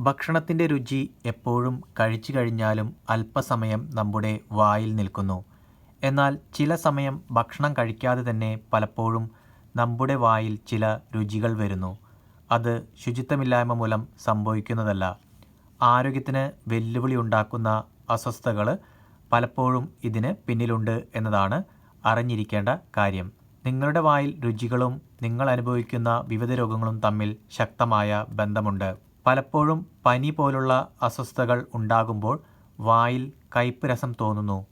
ഭക്ഷണത്തിന്റെ രുചി എപ്പോഴും കഴിച്ചു കഴിഞ്ഞാലും അല്പസമയം നമ്മുടെ വായിൽ നിൽക്കുന്നു. എന്നാൽ ചില സമയം ഭക്ഷണം കഴിക്കാതെ തന്നെ പലപ്പോഴും നമ്മുടെ വായിൽ ചില രുചികൾ വരുന്നു. അത് ശുചിത്വമില്ലായ്മ മൂലം സംഭവിക്കുന്നതല്ല. ആരോഗ്യത്തിന് വെല്ലുവിളി ഉണ്ടാക്കുന്ന അസ്വസ്ഥതകൾ പലപ്പോഴും ഇതിന് പിന്നിലുണ്ട് എന്നതാണ് അറിഞ്ഞിരിക്കേണ്ട കാര്യം. നിങ്ങളുടെ വായിൽ രുചികളും നിങ്ങൾ അനുഭവിക്കുന്ന വിവിധ രോഗങ്ങളും തമ്മിൽ ശക്തമായ ബന്ധമുണ്ട്. പലപ്പോഴും പനി പോലുള്ള അസ്വസ്ഥതകൾ ഉണ്ടാകുമ്പോൾ വായിൽ കയ്പ് രസം തോന്നുന്നു.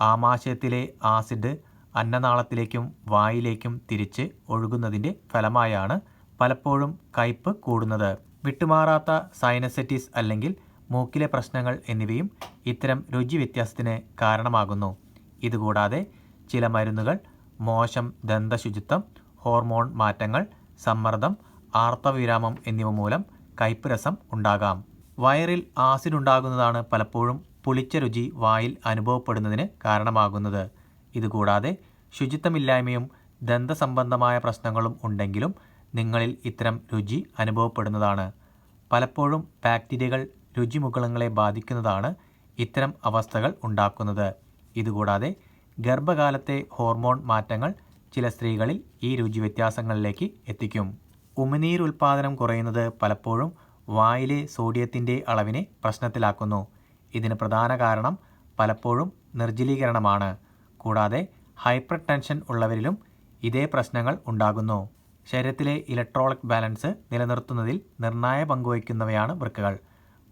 ആമാശയത്തിലെ ആസിഡ് അന്നനാളത്തിലേക്കും വായിലേക്കും തിരിച്ച് ഒഴുകുന്നതിന്റെ ഫലമായാണ് പലപ്പോഴും കയ്പ് കൂടുന്നത്. വിട്ടുമാറാത്ത സൈനസെറ്റിസ് അല്ലെങ്കിൽ മൂക്കിലെ പ്രശ്നങ്ങൾ എന്നിവയും ഇത്തരം രുചി വ്യത്യാസത്തിന് കാരണമാകുന്നു. ഇതുകൂടാതെ ചില മരുന്നുകൾ മോശം ദന്തശുചിത്വം ഹോർമോൺ മാറ്റങ്ങൾ സമ്മർദ്ദം ആർത്തവിരാമം എന്നിവ മൂലം കയ്പ് രസം ഉണ്ടാകാം. വയറിൽ ആസിഡ് ഉണ്ടാകുന്നതാണ് പലപ്പോഴും പുളിച്ച രുചി വായിൽ അനുഭവപ്പെടുന്നതിന് കാരണമാകുന്നത്. ഇതുകൂടാതെ ശുചിത്വമില്ലായ്മയും ദന്തസംബന്ധമായ പ്രശ്നങ്ങളും ഉണ്ടെങ്കിലും നിങ്ങളിൽ ഇത്തരം രുചി അനുഭവപ്പെടുന്നതാണ്. പലപ്പോഴും ബാക്ടീരിയകൾ രുചിമുകുളങ്ങളെ ബാധിക്കുന്നതാണ് ഇത്തരം അവസ്ഥകൾ ഉണ്ടാക്കുന്നത്. ഇതുകൂടാതെ ഗർഭകാലത്തെ ഹോർമോൺ മാറ്റങ്ങൾ ചില സ്ത്രീകളിൽ ഈ രുചി വ്യത്യാസങ്ങളിലേക്ക് എത്തിക്കും. ഉമിനീർ ഉൽപ്പാദനം കുറയുന്നത് പലപ്പോഴും വായിലെ സോഡിയത്തിന്റെ അളവിനെ പ്രശ്നത്തിലാക്കുന്നു. ഇതിന് പ്രധാന കാരണം പലപ്പോഴും നിർജലീകരണമാണ്. കൂടാതെ ഹൈപ്പർ ടെൻഷൻ ഉള്ളവരിലും ഇതേ പ്രശ്നങ്ങൾ ഉണ്ടാകുന്നു. ശരീരത്തിലെ ഇലക്ട്രോളിക് ബാലൻസ് നിലനിർത്തുന്നതിൽ നിർണായ പങ്കുവയ്ക്കുന്നവയാണ് വൃക്കകൾ.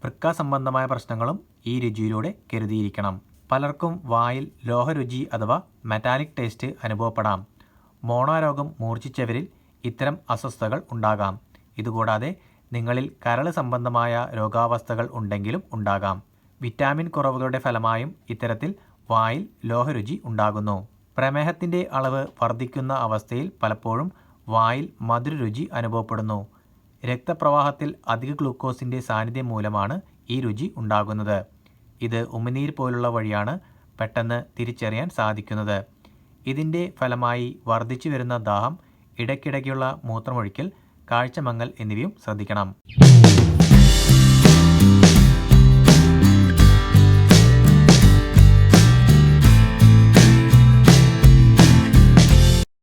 വൃക്ക സംബന്ധമായ പ്രശ്നങ്ങളും ഈ രുചിയിലൂടെ കരുതിയിരിക്കണം. പലർക്കും വായിൽ ലോഹരുചി അഥവാ മെറ്റാലിക് ടേസ്റ്റ് അനുഭവപ്പെടാം. മോണാരോഗം മൂർച്ഛിച്ചവരിൽ ഇത്തരം അസ്വസ്ഥതകൾ ഉണ്ടാകാം. ഇതുകൂടാതെ നിങ്ങളിൽ കരൾ സംബന്ധമായ രോഗാവസ്ഥകൾ ഉണ്ടെങ്കിലും ഉണ്ടാകാം. വിറ്റാമിൻ കുറവുകളുടെ ഫലമായും ഇത്തരത്തിൽ വായിൽ ലോഹരുചി ഉണ്ടാകുന്നു. പ്രമേഹത്തിന്റെ അളവ് വർദ്ധിക്കുന്ന അവസ്ഥയിൽ പലപ്പോഴും വായിൽ മധുരരുചി അനുഭവപ്പെടുന്നു. രക്തപ്രവാഹത്തിൽ അധിക ഗ്ലൂക്കോസിന്റെ സാന്നിധ്യം മൂലമാണ് ഈ രുചി ഉണ്ടാകുന്നത്. ഇത് ഉമിനീർ പോലുള്ള വഴിയാണ് പെട്ടെന്ന് തിരിച്ചറിയാൻ സാധിക്കുന്നത്. ഇതിന്റെ ഫലമായി വർദ്ധിച്ചു വരുന്ന ദാഹം ഇടയ്ക്കിടയ്ക്കുള്ള മൂത്രമൊഴിക്കൽ കാഴ്ചമങ്ങൽ എന്നിവയും ശ്രദ്ധിക്കണം.